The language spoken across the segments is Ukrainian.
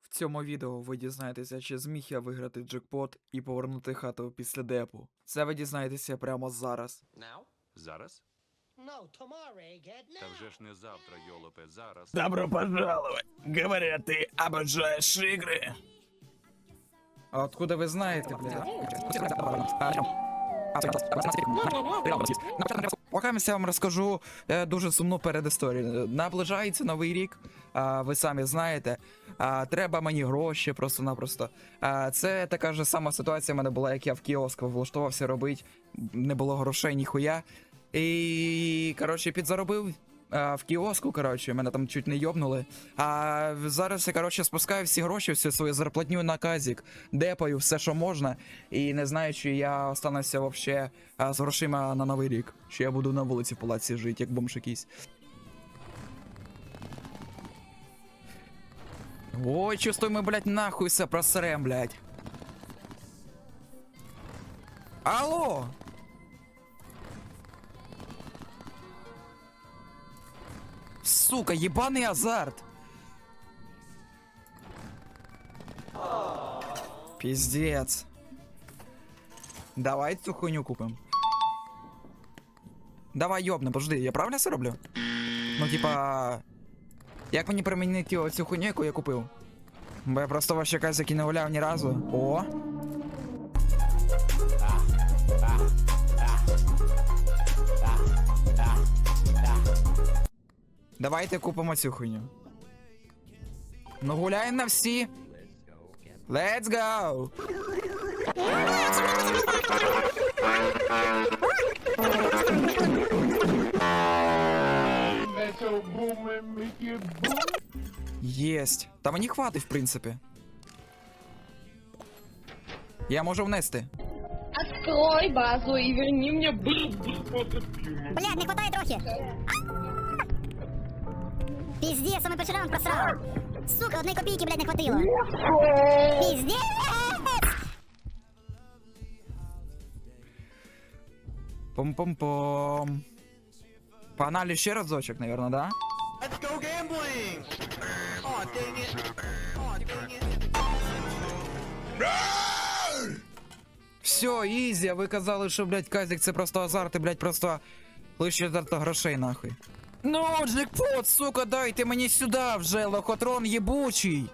В цьому відео ви дізнаєтеся, чи зміг я виграти джекпот і повернути хату після депу. Це ви дізнаєтеся прямо зараз. Зараз? No, tomorrow, Egghead. Та Now. вже ж не завтра, йолопе, зараз. Добро пожаловать! Говорят, ты обожаешь игры. А откуда вы знаете, блядь? Поки я вам розкажу е, дуже сумну передісторію. Наближається новий рік, ви самі знаєте. Треба мені гроші просто-напросто. Це така ж сама ситуація в мене була, як я в кіоск влаштувався робити. Не було грошей ніхуя. І, коротше, підзаробив а, в кіоску, коротше, мене там чуть не йобнули. А зараз я, коротше, спускаю всі гроші, всю свою зарплатню на казік, депаю все, що можна. І не знаю, чи я остануся вообще а, з грошима на новий рік. Чи я буду на вулиці в палаці жити, як бомж якийсь. Ой, чувствую, ми, блядь, нахуй все просрем, блядь. Алло! Сука, ебаный азарт! Пиздец. Давай цю хуйню купим. Давай йобне, подожди, я правильно все роблю? Ну, типа. Як мені примінити оцю хуйню, яку я купив? Бо я просто ваші казики не гуляв ні разу. О! Давайте купимо цю хуйню. Ну гуляємо на всі. Let's go! Єсть. Та мені хватить, в принципі. Я можу внести. Открой базу и верни мне Блядь, не хватає трохи. Піздец, ми перший раунд просрали. Сука, одної копійки, блядь, не хватило. Піздец! Пом-пом-пом. Погнали ще разочок, наверное, да? Let's go gambling! Все, ізі, а ви казали, що, блядь, казик це просто азарт, і, блядь, просто лише зарта грошей, нахуй. Ну, джекпот, сука, дайте мені сюди вже, лохотрон єбучий.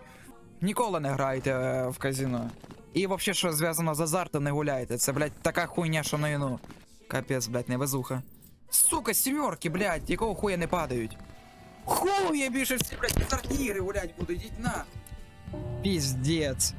Ніколи не грайте е, в казино. І вообще, що зв'язано з азартом, не гуляйте. Це, блядь, така хуйня, що на іну. Капець, блядь, невезуха. Сука, сімерки, блядь, якого хуя не падають. Хуй я більше всі, блядь, азартні ігри гулять буду, йдіть на. Піздець.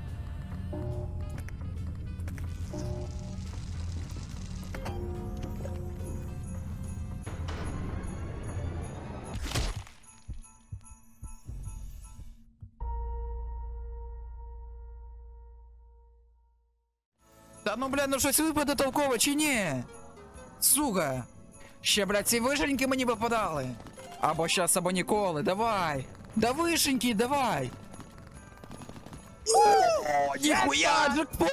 Та ну, блядь, ну щось випаде толкове чи ні? Сука. Ще, блядь, ці вишеньки мені випадали. Або щас, або ніколи, давай. Да вишеньки, давай. О, ніхуя, джекпот!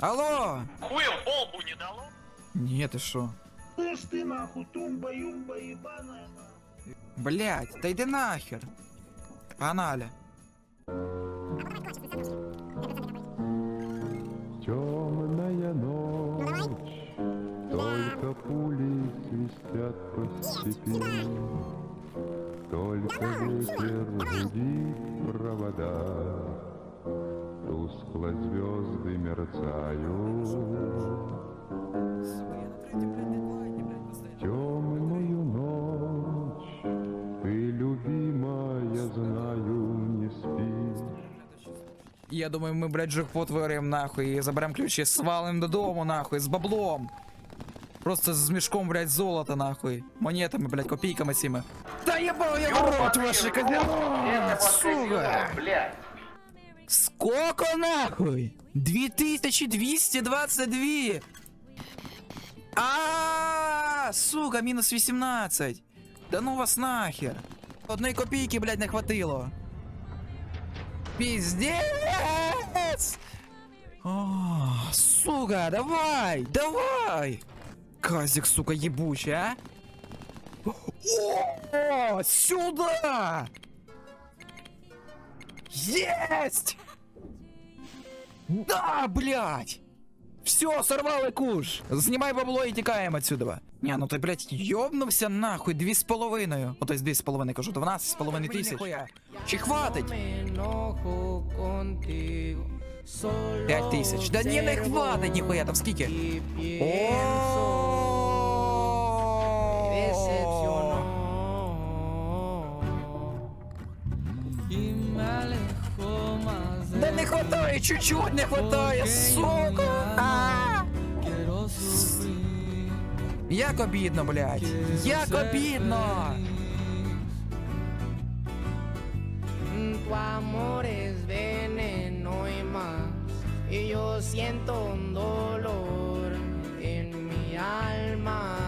Алло! Хуем полбу не дало? Ні, ти що? Слышь ты нахуй, тумба-юмба ебаная. Блять, та йди нахер. Погнали. Темная ночь, только пули свистят по степи, Только ветер гудит провода, Тускло звезды мерцают. Я думаю, ми, блядь, джекпот виграємо нахуй і заберемо ключі, свалим додому, нахуй, з баблом. Просто з мішком, блядь, золота, нахуй. Монетами, блядь, копійками цими. Та єбав я в рот, ваші козяки! Сука! блядь. Сколько нахуй? 2222! А, сука, мінус 18. Да ну вас нахер. Одної копійки, блядь, не хватило. Піздець! А, сука, давай, давай! Казик, сука, ебучий, а? О, сюда! Есть! Да, блядь! Все, сорвали куш! Знімай бабло і тікаємо отсюда. Ні, ну ти, блядь, йобнувся нахуй, дві з половиною. Ото дві з половиною, кажу, 12 з половиною тисяч. Чи хватить? П'ять тисяч. Да ні, не хватить ніхуя, там скільки? Да не хватає, чуть-чуть не хватає, сука! Як обідно, блядь. Як обідно. Tu amor es veneno y más. Y yo siento un dolor en mi alma.